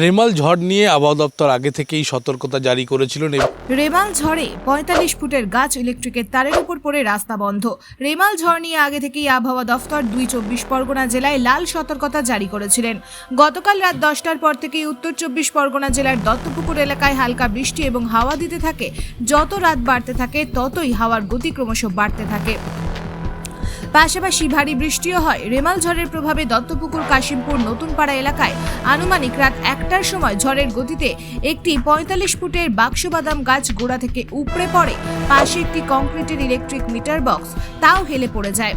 রেমাল ঝড় নিয়ে আবহাওয়া দপ্তর আগে থেকেই সতর্কতা জারি করেছিল রেমাল ঝড়ে পঁয়তাল্লিশ ফুটের গাছ ইলেকট্রিকের তারের উপর পড়ে রাস্তা বন্ধ। রেমাল ঝড় নিয়ে আগে থেকেই আবহাওয়া দফতর দুই চব্বিশ পরগনা জেলায় লাল সতর্কতা জারি করেছিলেন। গতকাল রাত দশটার পর থেকেই উত্তর চব্বিশ পরগনা জেলার দত্তপুকুর এলাকায় হালকা বৃষ্টি এবং হাওয়া দিতে থাকে। যত রাত বাড়তে থাকে, ততই হাওয়ার গতি ক্রমশ বাড়তে থাকে। পাশাপাশি ভারী বৃষ্টিও হয়। রেমাল ঝড়ের প্রভাবে দত্তপুকুর, কাশিমপুর, নতুনপাড়া এলাকায় আনুমানিক রাত একটার সময় ঝড়ের গতিতে একটি পঁয়তাল্লিশ ফুটের বাক্সবাদাম গাছ গোড়া থেকে উপড়ে পড়ে। পাশে একটি কংক্রিটের ইলেকট্রিক মিটার বক্স, তাও হেলে পড়ে যায়।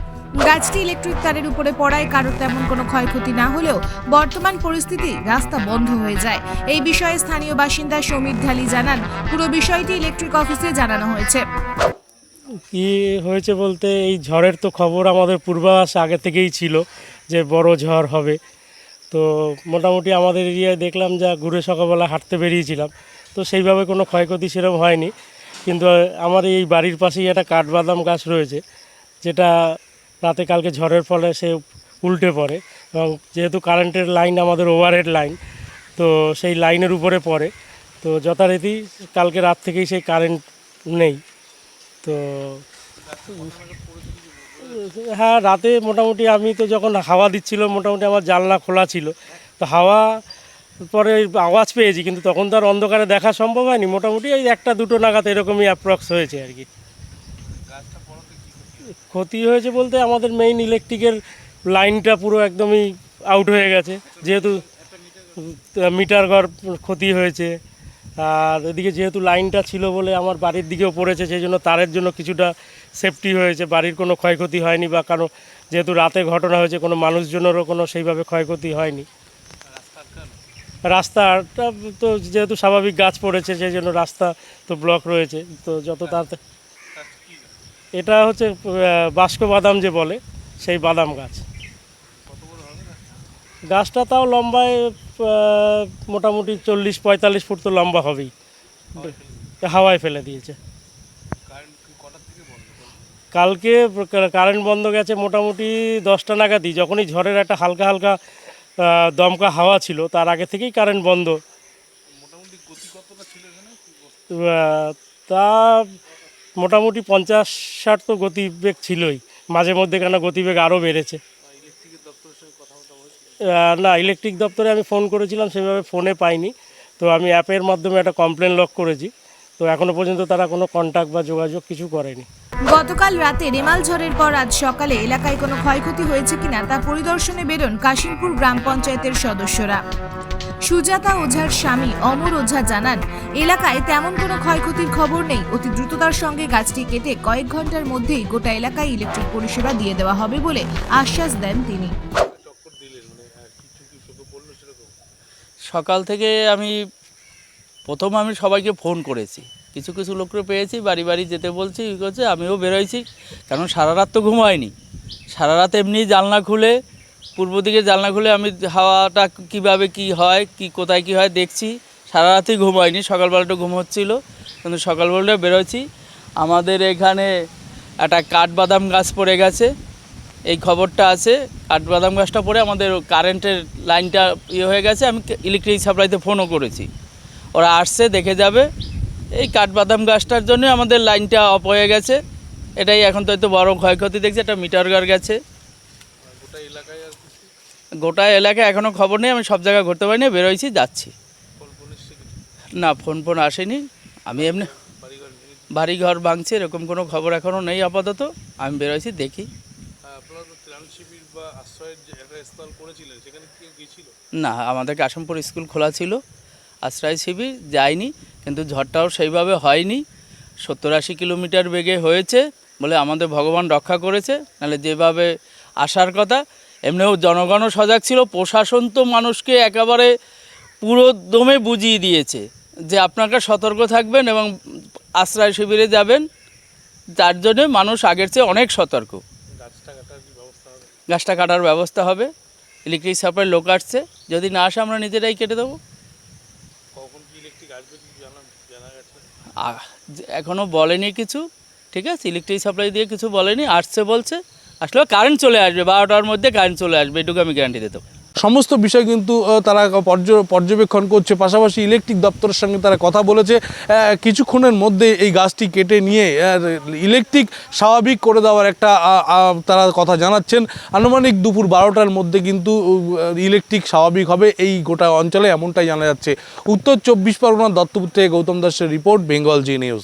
গাছটি ইলেকট্রিক তারের উপরে পড়ায় কারোর তেমন কোনো ক্ষয়ক্ষতি না হলেও বর্তমান পরিস্থিতি রাস্তা বন্ধ হয়ে যায়। এই বিষয়ে স্থানীয় বাসিন্দা সমীর ঢালি জানান। পুরো বিষয়টি ইলেকট্রিক অফিসে জানানো হয়েছে। কি হয়েছে বলতে, এই ঝড়ের তো খবর আমাদের পূর্বাভাস আগে থেকেই ছিল যে বড় ঝড় হবে। তো মোটামুটি আমাদের এরিয়ায় দেখলাম যা ঘুরে সকালবেলা হাঁটতে বেরিয়েছিলাম, তো সেইভাবে কোনো ক্ষয়ক্ষতি সেরকম হয়নি। কিন্তু আমার এই বাড়ির পাশেই একটা কাঠবাদাম গাছ রয়েছে, যেটা রাতে কালকে ঝড়ের ফলে সে উল্টে পড়ে এবং যেহেতু কারেন্টের লাইন আমাদের ওভারহেড লাইন, তো সেই লাইনের উপরে পড়ে। তো যথারীতি কালকে রাত থেকেই সেই কারেন্ট নেই। তো হ্যাঁ রাতে মোটামুটি আমি তো যখন হাওয়া দিচ্ছিল, মোটামুটি আমার জানলা খোলা ছিল। তো হাওয়া পরে আওয়াজ পেয়েছি, কিন্তু তখন তো আর অন্ধকারে দেখা সম্ভব হয়নি। মোটামুটি এই একটা, দুটো নাগাদ এরকমই অ্যাপ্রক্স হয়েছে আর কি। ক্ষতি হয়েছে বলতে আমাদের মেইন ইলেকট্রিকের লাইনটা পুরো একদমই আউট হয়ে গেছে। যেহেতু মিটার ঘর ক্ষতি হয়েছে। আর এদিকে যেহেতু লাইনটা ছিল বলে আমার বাড়ির দিকেও পড়েছে, সেই জন্য তারের জন্য কিছুটা সেফটি হয়েছে। বাড়ির কোনো ক্ষয়ক্ষতি হয়নি বা কারও, যেহেতু রাতে ঘটনা হয়েছে, কোনো মানুষজনেরও কোনো সেইভাবে ক্ষয়ক্ষতি হয়নি। রাস্তাটা তো যেহেতু স্বাভাবিক গাছ পড়েছে, সেই জন্য রাস্তা তো ব্লক রয়েছে। তো যত তাড়াতাড়ি, এটা হচ্ছে বাস্ক বাদাম যে বলে, সেই বাদাম গাছ। গাছটা তাও লম্বায় মোটামুটি চল্লিশ পঁয়তাল্লিশ ফুট তো লম্বা হবেই। হাওয়ায় ফেলে দিয়েছে। কালকে কারেন্ট বন্ধ গেছে মোটামুটি দশটা নাগাদই। যখনই ঝড়ের একটা হালকা হালকা দমকা হাওয়া ছিল তার আগে থেকেই কারেন্ট বন্ধ। তা মোটামুটি পঞ্চাশ ষাট তো গতিবেগ ছিলই। মাঝে মধ্যে কেন গতিবেগ আরও বেড়েছে। না ইলেকট্রিক দপ্তরে আমি ফোন করেছিলাম, সেভাবে ফোনে পাইনি। তো আমি অ্যাপের মাধ্যমে একটা কমপ্লেন লক করেছি। তো এখনও পর্যন্ত তারা কোনো কন্ট্যাক্ট বা যোগাযোগ কিছু করেনি। গতকাল রাতে রেমাল ঝড়ের পর আজ সকালে এলাকায় কোনো ক্ষয়ক্ষতি হয়েছে কিনা তা পরিদর্শনে বেরোন কাশিমপুর গ্রাম পঞ্চায়েতের সদস্যরা। সুজাতা ওঝার স্বামী অমর ওঝা জানান, এলাকায় তেমন কোনো ক্ষয়ক্ষতির খবর নেই। অতি দ্রুততার সঙ্গে গাছটি কেটে কয়েক ঘণ্টার মধ্যেই গোটা এলাকায় ইলেকট্রিক পরিষেবা দিয়ে দেওয়া হবে বলে আশ্বাস দেন তিনি। সকাল থেকে আমি প্রথম আমি সবাইকে ফোন করেছি। কিছু কিছু লোককে পেয়েছি, বাড়ি বাড়ি যেতে বলছি, ই করছে, আমিও বেরোইছি। কারণ সারা রাত তো ঘুমাইনি। সারা রাত এমনি জানলা খুলে, পূর্ব দিকে জানলা খুলে আমি হাওয়াটা কীভাবে কি হয়, কি কোথায় কি হয় দেখছি। সারা রাতই ঘুমাইনি সকালবেলাটা ঘুম হচ্ছিল, কিন্তু সকালবেলাটা বেরোয়ছি আমাদের এখানে একটা কাঠবাদাম গাছ পড়ে গেছে। এই খবরটা আছে কাঠবাদাম গাছটা পড়ে আমাদের কারেন্টের লাইনটা ইয়ে হয়ে গেছে, আমি ইলেকট্রিক সাপ্লাইতে ফোনও করেছি। ওরা আসছে, দেখে যাবে। এই কাঠবাদাম গাছটার জন্য আমাদের লাইনটা অফ হয়ে গেছে। এটাই এখন তো হয়তো বড় ক্ষয়ক্ষতি দেখছে, একটা মিটার গার গেছে। গোটা এলাকায় এখনও খবর নেই, আমি সব জায়গায় ঘুরতে পারিনি বেরোইছি, যাচ্ছি। না ফোন ফোন আসেনি। আমি এমনি বাড়ি ঘর ভাঙছে, এরকম কোনো খবর এখনও নেই আপাতত। আমি বেরোইছি, দেখি। না আমাদের কাশিমপুর স্কুল খোলা ছিল, আশ্রয় শিবির যায়নি, কিন্তু ঝড়টাও সেইভাবে হয়নি। সত্তর আশি কিলোমিটার বেগে হয়েছে, বলে আমাদের ভগবান রক্ষা করেছে, নাহলে যেভাবে আসার কথা, এমনিও জনগণও সজাগ ছিল, প্রশাসন তো মানুষকে একেবারে পুরো দমে বুঝিয়ে দিয়েছে যে আপনারা সতর্ক থাকবেন এবং আশ্রয় শিবিরে যাবেন, তার জন্যে মানুষ আগের চেয়ে অনেক সতর্ক গাছটা কাটার কি ব্যবস্থা হবে গাছটা কাটার ব্যবস্থা হবে ইলেকট্রিক সাপ্লাই লোক আসছে যদি না আসে আমরা নিজেরাই কেটে দেবো। কখন কি ইলেকট্রিক আসবে কি জানা জানা গেছে? আ- যে- এখনও বলেনি কিছু ঠিক আছে? ইলেকট্রিক সাপ্লাই দিয়ে কিছু বলেনি আসছে বলছে আসলে কারেন্ট চলে আসবে বারোটার মধ্যে কারেন্ট চলে আসবে এটুকু আমি গ্যারান্টি দিতে পারি সমস্ত বিষয় কিন্তু তারা পর্য- পর্যবেক্ষণ করছে। পাশাপাশি ইলেকট্রিক দপ্তরের সঙ্গে তারা কথা বলেছে। কিছুক্ষণের মধ্যে এই গাছটি কেটে নিয়ে ইলেকট্রিক স্বাভাবিক করে দেওয়ার একটা তারা কথা জানাচ্ছেন। আনুমানিক দুপুর বারোটার মধ্যে কিন্তু ইলেকট্রিক স্বাভাবিক হবে এই গোটা অঞ্চলে, এমনটাই জানা যাচ্ছে। উত্তর চব্বিশ পরগনা দত্তপুর থেকে গৌতম দাসের রিপোর্ট, বেঙ্গল জি নিউজ।